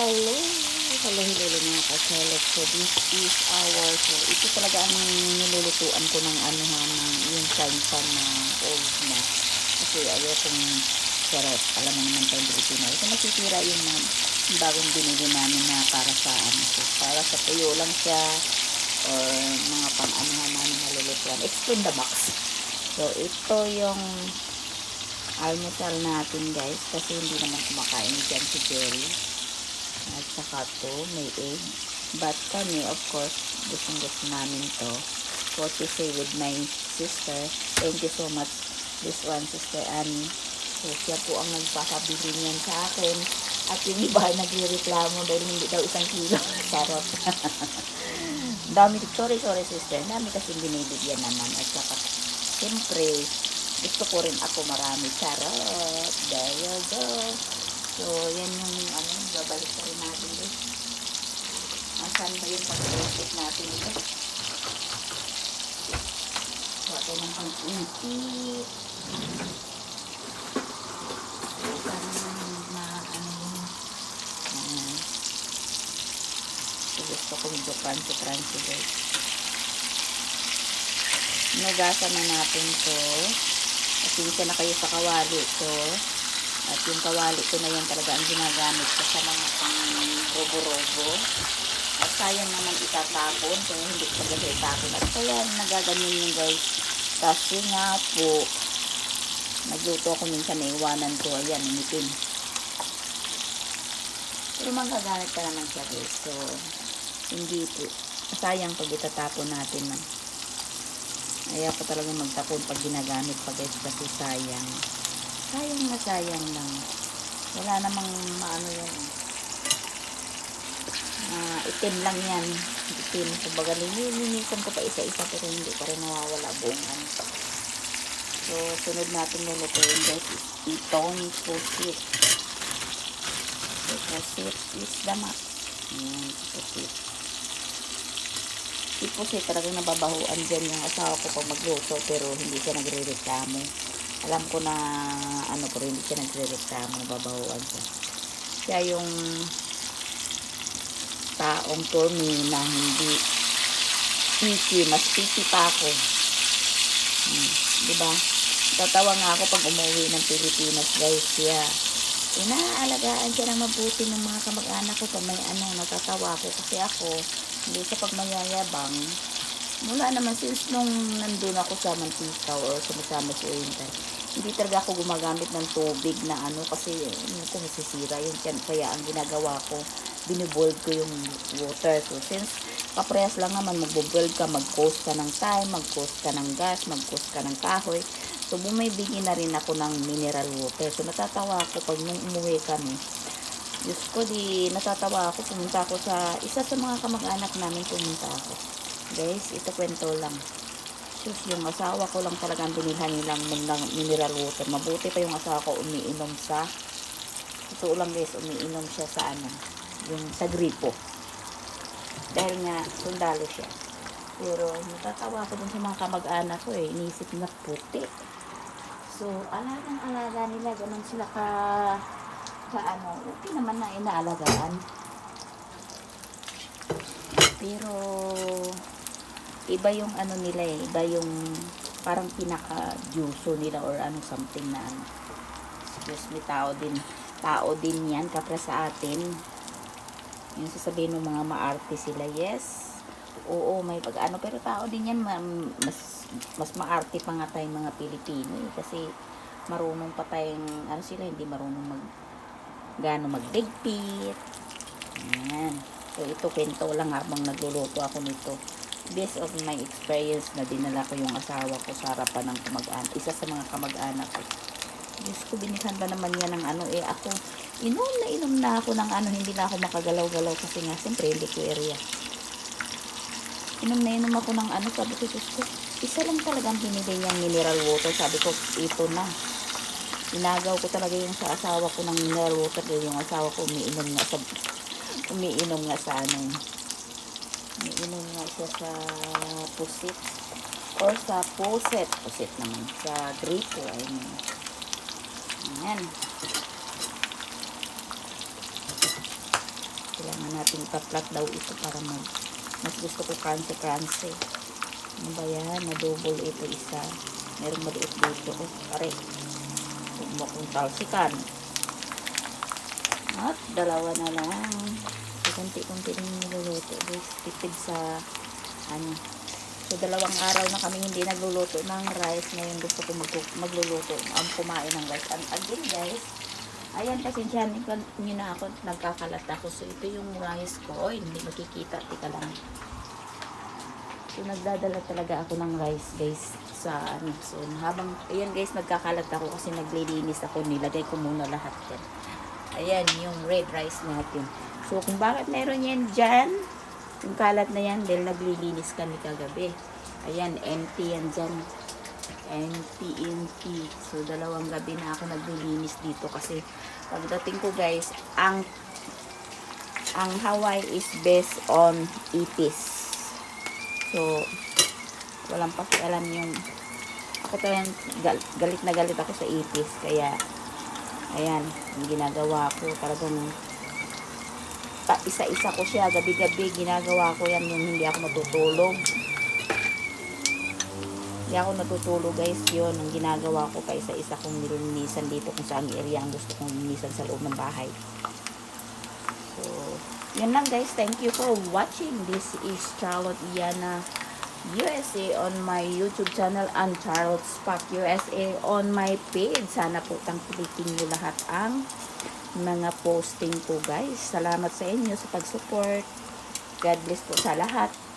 Hello. Hello, hello, mga kasalot. So, this is our, so, ito talaga ang nilulutuan ko ng ano ha, ng yung sansan na old na. Kasi ayaw kong. Alam mo naman tayong Pilipino. Ito masisira yung mga bagong binili namin na para sa ano. So, para sa tuyo lang siya or mga pang-anuhan namin nalulutuan. Explain the box. So, ito yung almusal natin guys kasi hindi naman kumakain dyan si Jerry at saka to may egg. But kami of course gustong gusto namin to. What to say with my sister. Thank you so much this one sister Annie. So siya po ang nagpakabili niyan sa akin. At yung iba nagre-reklamo dahil hindi daw isang kilo. Charot. Dami sorry sorry sister. Dami kasi binibigyan naman. At saka siyempre gusto ko rin ako marami. Charot. There you go so yan yung ano babalik pa rin natin guys asan ba yung pag-recipe natin ito so ito ng pang-intit parang na ano yun Ayan. so gusto ko medyo crunchy-crunchy guys Nugasan na natin to. Pasensya na kayo sa kawali ko. At yung kawali ko na yan talaga ang ginagamit ko sa mga pang robo-robo. At sayang naman itatapon. Kaya hindi ko talaga itapon. At kaya nagaganyan yun guys. Kasi nga po, nagluto ako minsan na iwanan ko. Ayan, umitin. Pero magagamit ka naman siya guys. So, hindi po. Sayang pag itatapon natin man. Ayaw ko talaga magtapon pag ginagamit pa guys kasi sayang. Sayang na sayang lang. Wala namang maano yun. Uh, itim lang yan. Itim. Kumbaga lininisan ko pa isa-isa pero hindi pa rin nawawala buong ano. So, sunod natin lulutuin guys itong pusit. So, pusit is max. Ayan, pusit tipo siya talagang nababahuan dyan yung asawa ko pag magluto pero hindi siya nagre-reklamo alam ko na ano pero hindi siya nagre-reklamo nababahuan siya. Siya yung taong me na hindi picky mas picky pa ako. Hmm, di ba? Tatawa nga ako pag umuwi ng Pilipinas guys. Siya inaalagaan siya ng mabuti ng mga kamag-anak ko pag may ano natatawa ako. Kasi ako hindi sa pagmayayabang mula naman since nung nandun ako sa Mantika or sumasama sa Oriental hindi talaga ako gumagamit ng tubig na ano kasi ano ko masisira yun kaya ang ginagawa ko binibold ko yung water so since kaprehas lang naman magbobold ka mag-coast ka ng time mag-coast ka ng gas mag-coast ka ng kahoy so bumibigyan na rin ako ng mineral water so natatawa ako pag nung umuwi kami Diyos ko, di natatawa ako. Pumunta ako sa, isa sa mga kamag-anak namin pumunta ako. Guys, ito kwento lang. Sus, yung asawa ko lang talagang binilhan nilang ng mineral water. Mabuti pa yung asawa ko umiinom sa, ito lang guys, umiinom siya sa ano, yung sa gripo. Dahil nga, sundalo siya. Pero, natatawa ako dun sa mga kamag-anak ko eh. Inisip na puti. So, alagang alaga nila. Ganun sila ka sa ano, okay naman na inaalagaan. Pero, iba yung ano nila eh, iba yung parang pinaka-juso nila or ano something na ano. Excuse me, tao din. Tao din yan, kapra sa atin. Yung sasabihin ng mga maarte sila, yes. Oo, may pag ano, pero tao din yan, mas, mas maarte pa nga tayong mga Pilipino eh, kasi marunong pa tayong, ano sila, hindi marunong mag gaano magdigpit. Ayan. So, ito kwento lang habang nagluluto ako nito. Based of my experience na dinala ko yung asawa ko sa harapan ng kamag-anak. Isa sa mga kamag-anak ko. Diyos ko, binisan ba naman yan ng ano. Eh, ako, inom na inom na ako ng ano. Hindi na ako makagalaw-galaw kasi nga, siyempre, hindi ko area. Inom na inom ako ng ano. Sabi ko, Diyos ko, isa lang talagang binili niyang mineral water. Sabi ko, ito na inagaw ko talaga yung sa asawa ko ng mineral water yung asawa ko umiinom nga sa umiinom nga sa ano umiinom nga siya sa pusit or sa puset pusit naman sa gripo I mean ayan natin kaplat daw ito para mag mas gusto ko crunchy crunchy. Ano ba yan? Na-double ito isa. Merong maliit dito. Oh, pare. Huwag mo kong talsikan. At dalawa na lang. So, kunti-kunti din niluluto. Guys, tipid sa ano. So, dalawang araw na kami hindi nagluluto ng rice. Ngayon gusto ko mag magluluto. Ang kumain ng rice. And again, guys, ayan, pasensyahan nyo na ako. Nagkakalat ako. So, ito yung rice ko. Oy, hindi makikita. Tika lang. So, nagdadala talaga ako ng rice, guys, sa ano. So, habang, ayan guys, nagkakalat ako kasi naglilinis ako. Nilagay ko muna lahat yan. Ayan, yung red rice natin. So, kung bakit meron yan dyan, yung kalat na yan, dahil naglilinis kami kagabi. Ayan, empty yan dyan. Empty, empty. So, dalawang gabi na ako naglilinis dito kasi pagdating ko guys, ang ang Hawaii is based on ipis. So, walang pakialam yung ako talagang gal- galit na galit ako sa ipis. Kaya, ayan, yung ginagawa ko talagang isa-isa ko siya. Gabi-gabi ginagawa ko yan. Yung hindi ako matutulog hindi ako natutulog guys. Yun ang ginagawa ko pa isa-isa kong nilinisan dito kung saan area ang gusto kong linisan sa loob ng bahay. So yun lang guys. Thank you for watching. This is Charlotte Iana USA on my YouTube channel and Charlotte Spark USA on my page. Sana po tangkilikin nyo lahat ang mga posting ko guys. Salamat sa inyo sa pag-support. God bless po sa lahat